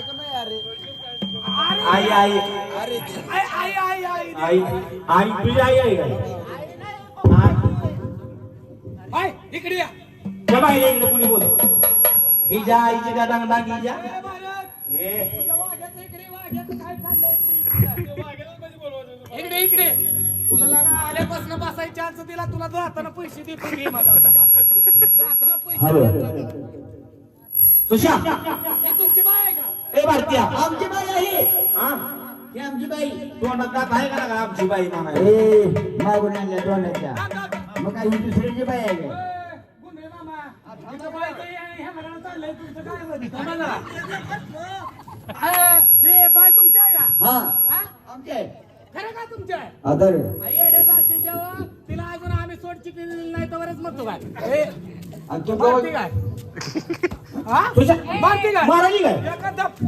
ऐकून नाही अरे. आई आई. अरे आई आई आई आई. आई. आई तुझी आई आहे का? आई. आई, इकडे या. त्या बाईला इकडे कुणी बोल हिच्या आईची त्या डांग डांग ए, हे वाघ्याचं इकडे, वाघ्याचं काय चाललंय इकडे? इकडे. इकडे तुला लागा आल्यापासून बसायची चान्स दिला तुला जाताना पैसे देतो घे. जाताना पैसे सुशा हे तुमची बाय आहे का? ए भारतीया आमची बाई आहे. हा? ही आमची बाई. तोंडात दात आहे का ना आमची बाई म्हणाय ए मागून आणल्या दाब. मग काय ही दुसऱ्याची बाई आहे ए, मामा, हे आहे, ह्या घराला चाललंय, तुमचं काय मध्ये? थांबा जरा. ए, हे बाय तुमच्या आहे का? हा. हा? आमची आहे. खरं का तुमच्या आहे? आदर आई येडे जाते जेव्हा तिला अजून आम्ही सोडची दिली नाही तर म्हणतो काय ए, आणि तू काय? हा? सुशा मारती काय मारायली काय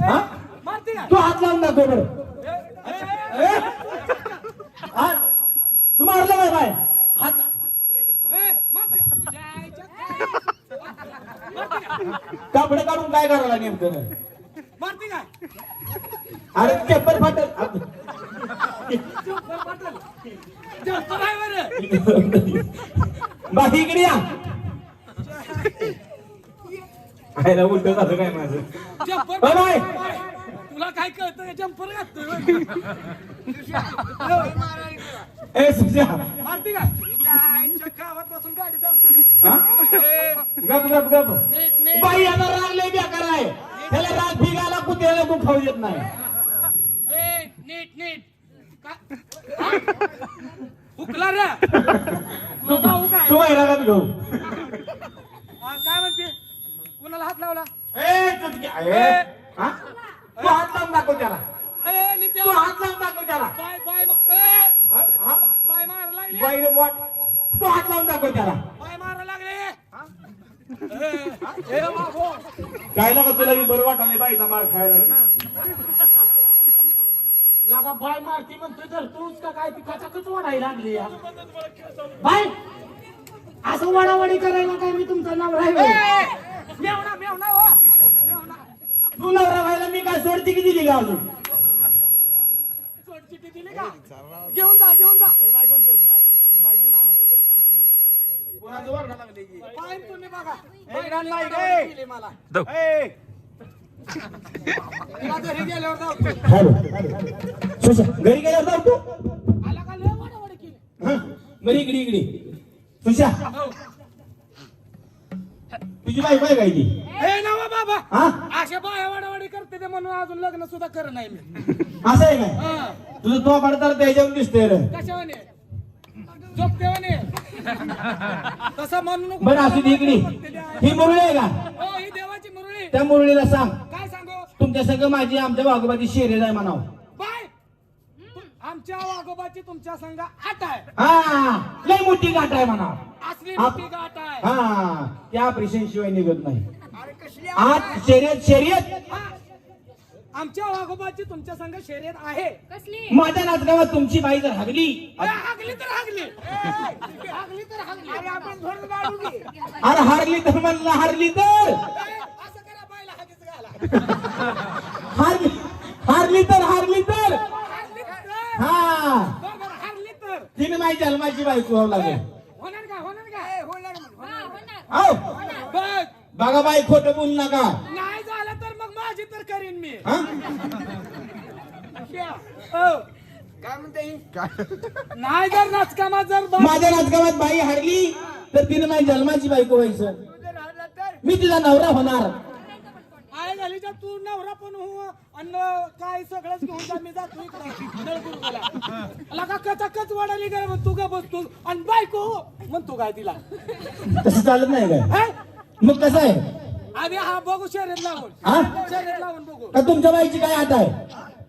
हा? मारती काय तू हात लावून दाखव बरं ए? हा? तू मारलं काय बाय हात. तुझ्या? कापडे काढून काय करायला नेमकं मारती काय अरे पेपर फाटल. जास्त नाही बरं बाकी इकडे या खायला उलट झालं काय माझं? Jumper bye bye. तुला काय कळतं का जम्पर घातोय ए सुशा मारती काय तुझ्या आईच्या गावात बसून गाडी दमटली हा? ए, गप गप बाई याला राग लय बेकार आहे. त्याला राग कुत्र्याला खाऊ येत नाही. ए, नीट नीट. का- हा? हुकला रे. तू घेऊ कुणाला हात लावला? ए हा? तू हात लावून दाखव त्याला. ए तू हात लावून दाखव त्याला. बाय बाय ए. हा? हा? बाय मारायला लागले. बाईने बोट. तू हात लावून दाखव त्याला. बाय मारायला लागले. ए, ए, बाबो. काय लागा तुला मी बरं वाटायला बाईचा मार खायला? लागा बाय मारती म्हणतोय तर तूच का काय ती कचाकच वाढायला लागली या? बाय असं वाडावाडी करायला काय मी तुमचं नाव राहिलं मेवणा मेवणा हो. मेवणा. तू नवरा व्हायला मी काय सोडती की दिली का अजून? सोड चिठ्ठी दिली का? घेऊन जा घेऊन जा. पाय तुम्ही बघा. बैलांना इकडे दिली मला. तिला घरी गेल्यावर जाऊ घरी गेल्यावर जाऊ तू? आला का? लय वाडावाडी केली? बरं इकडे इकडे. सुशा हो. तुझी बायको आहे काय ती? नवा बाबा. हा? अशा बाया वाडावाडी करते ते म्हणून अजून लग्न सुद्धा कर नाही मी. असं आहे काय? हा. तुझं तो पडताना त्याच्यावर दिसतोय रे. कशावाने झोपतेवाने तसं म्हणू नको. बरं असू दे इकडे. ही मुरळी आहे का? हो ही देवाची मुरळी. त्या मुरळीला सांग. काय सांगू? तुमच्या सगळं माझी आमच्या वाघोबाची शेरेल आहे म्हणाव. आमच्या वाघोबाची तुमच्या संघ आट आहे. हा लय मोठी गाठ आहे म्हणाव असली आप- मोठी गाठ आहे. हा त्या ऑपरेशन शिवाय निघत नाही. अरे कसली आज शर्यत शर्यत. हा. आमच्या वाघोबाची तुमच्या संघ शर्यत आहे. कसली? माझ्या नाचगावात तुमची बाई जर हागली ए, हागली तर हागली. ए, हागली तर हागली. अरे आपण थोडं गाडू अरे हारली तर म्हणलं हारली तर. असं करा बायला हागीच घाला. हारली हारली तर हारली तर हारली तर. हा. बरं, बरं, हारली तर. तिने माझी जन्माची बायको व्हावं लागेल. होणार का होणार का? होणार हा, बघ. बघा बाई खोटं बोलू नका. नाही झालं तर मग माझी तर करीन मी. हा? हो. काय म्हणते नाही जर नाचकामात जर बा- माझ्या राजगावात बाई हारली तर तिने माझी जन्माची बायको व्हायचं. तर? मी तिचा नवरा होणार. झाली तर तू नवरा पण हो अन्न काय सगळंच घेऊन जा मी जातो इकडं. नळदुर्गला लगा कचाकच वाढाली काय मग तू का बसतो. आणि बायको म्हणतो काय तिला? तसं चालत नाही काय? हे? मग कसं आहे? आधी हा बघू शर्यत लावून. हा? शर्यत लावून बघू. का तुमच्या बाईची काय आट आहे?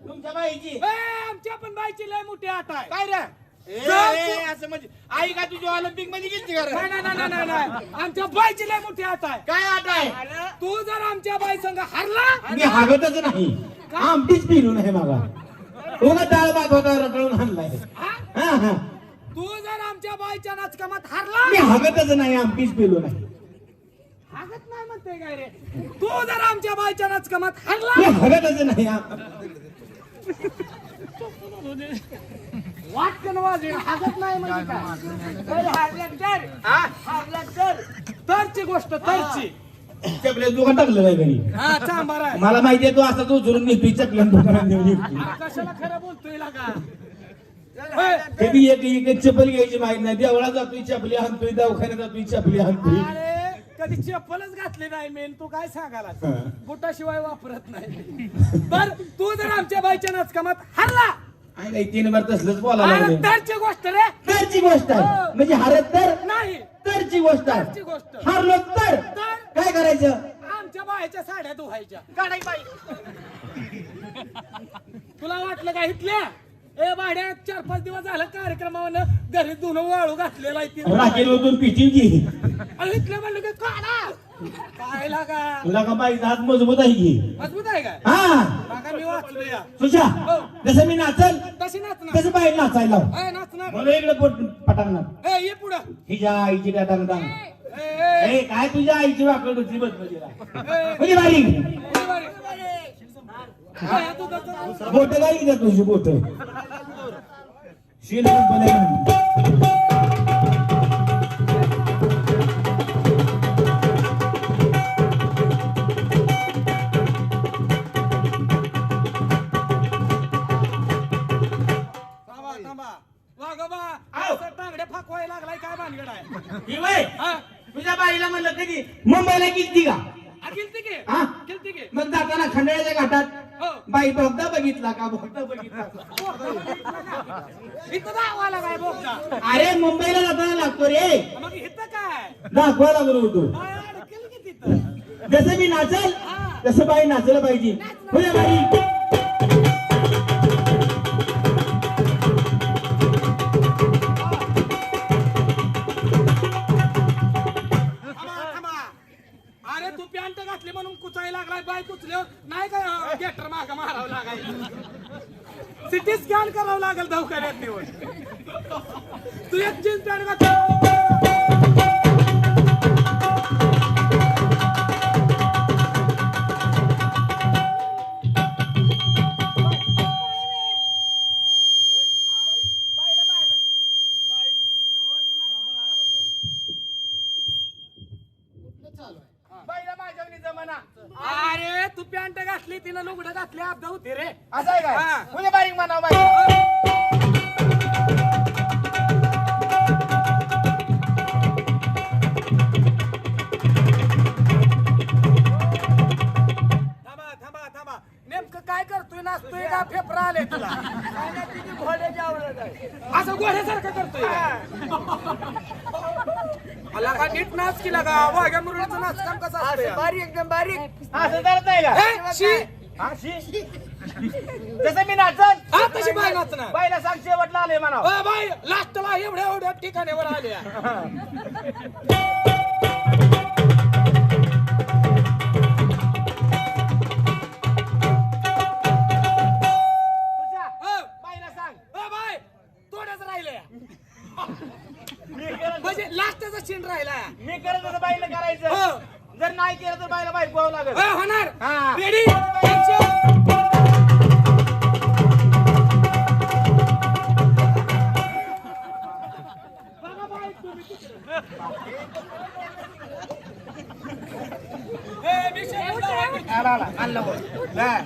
तुमच्या बाईची? ए, आमच्या पण बाईची लय मोठी आट आहे. काय रे? असं म्हणजे. आई का तुझी ऑलिम्पिकमध्ये गेली का रे? नाही नाही नाही नाही नाही. आमच्या बाईची लय मोठी आट आहे. काय आट आहे? तू जर आमच्या बाई संग हरला मी हागतच नाही. आमटीच पिलू नाही मागा. उगा डाळ भात होता रटळून आणलाय. हा? हा हा. तू जर आमच्या बाईच्या नाचकामात हरला? मी हागतच नाही आमटीच पिलू नाही हागत नाही म्हणते काय रे? तू जर आमच्या बायच्या नाचकामात हरला? हगतच नाही हा. वाटकन वाजेल हागत नाही म्हणजे काय? तर हारलं तर हारलं तर तरची गोष्ट तरची. दुकान टाकलं नाही घरी. हा चांबार आहे. मला माहितीये तू असा तू उचलून नेतोय चपल्या दुकानात नेऊन येतोय. कशाला खरं बोलतोय लागा ते बी एक एक चप्पल घ्यायची माहीत नाही. देवळा जातोय चपली आणतोय दवाखान्यात जातोय चपली आणतोय. अरे कधी चप्पलच घातली नाही मेन तू काय सांगाला हा. बुटाशिवाय वापरत नाही. बर तू जर आमच्या बाईच्या नाचकामात हरला नाही तीन बार तसलंच बोलायला लागले. तरची गोष्ट रे. तरची गोष्ट आहे. म्हणजे हरत तर नाही. तरची गोष्ट तरची आहे गोष्ट. हारलो तर. तर? काय करायचं? आमच्या बाईच्या साड्या धुवायच्या. काढाय बाई. तुला वाटलं का इथल्या? ए भाड्या चार पाच दिवस झालं कार्यक्रमावर घरी धुणं वाळू घातलेला आहे तिनं. राखेल ओतून पिटी की? आणि इथल्या म्हणलं की काढा. तुला का बाईचा हात मजबूत आहे की? मजबूत आहे काय हा. लागा मी वाचलो या सुशा जसं मी नाचल तशी नाचणार. तसं बाई नाचायला लाव. ए, नाचणार. मला इकडे पोट पटांगणार ए ये पुढं. हिच्या आईची टाटांग टांग ए, ए, ए काय तुझ्या आईची वाकड होती बस म्हणजे ए, म्हणजे बारीक पुढे बारी. काय तू तसं? बोट काय की तुझी बोट? शिल तुझ्या बाईला म्हणलं कधी मुंबईला किती का? की? हा? की. मग जाताना खंडाळ्याच्या घाटात हो. बाई बोगदा बघितला का? बोगदा बघितला. का? काय बोगदा. अरे मुंबईला जाताना लागतो रे. मग इथं काय? दाखवा लागलो अडकेल की तिथं. जसं मी नाचल तसं बाई नाचलं पाहिजे. बाई? काय बाईक बाय नाही काय गेटर माग मारावं लागायचं? सिटी स्कॅन करावं लागेल दवाखान्यात निवड तू एक जीन्स पॅन्ट घात तू पॅन्ट घातली तिनं लुगडं घातली अपदा होती रे. असं आहे हा. काय बारीक म्हणावं बाई. थांबा थांबा थांबा. नेमकं काय करतोय नाचतोय का फेफरा आले तुला? असं घोड्यासारखं करतोय? मला का नीट नाच केला का वाघ्या मुरळीचं नाच काम कसं असतं बारीक एकदम बारीक. असं करत आहे का शी. हा, शी. जसं मी नाचत हा, तशी बाई नाचणार. बाईला सांग शेवटला आले म्हणा अ, बाई लास्टला एवढ्या एवढ्या ठिकाणीवर आल्या. म्हणजे लास्टचा सीन राहिला मी करत होतो बाईला हो. करायचं जर नाही केलं तर बाईला बाईक व्हावं लागेल होणार हा. रेडी ऍक्शन आला, आला. आणलं बोल. हा.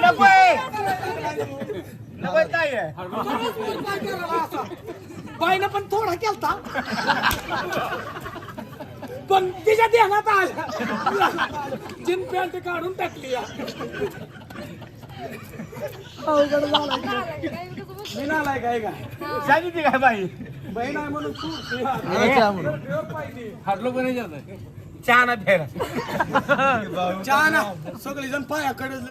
नकोय. नकोय ताई. बाईनं पण थोडा केलता. पण तिच्या ध्यानात आलं जीन पॅन्ट काढून टाकली या. अवघड मी नालाय काय का? सांगितली काय बाई? बहीण आहे म्हणून तू पाहिजे चहा ना फेर चहा ना. सगळी जण पायाकडे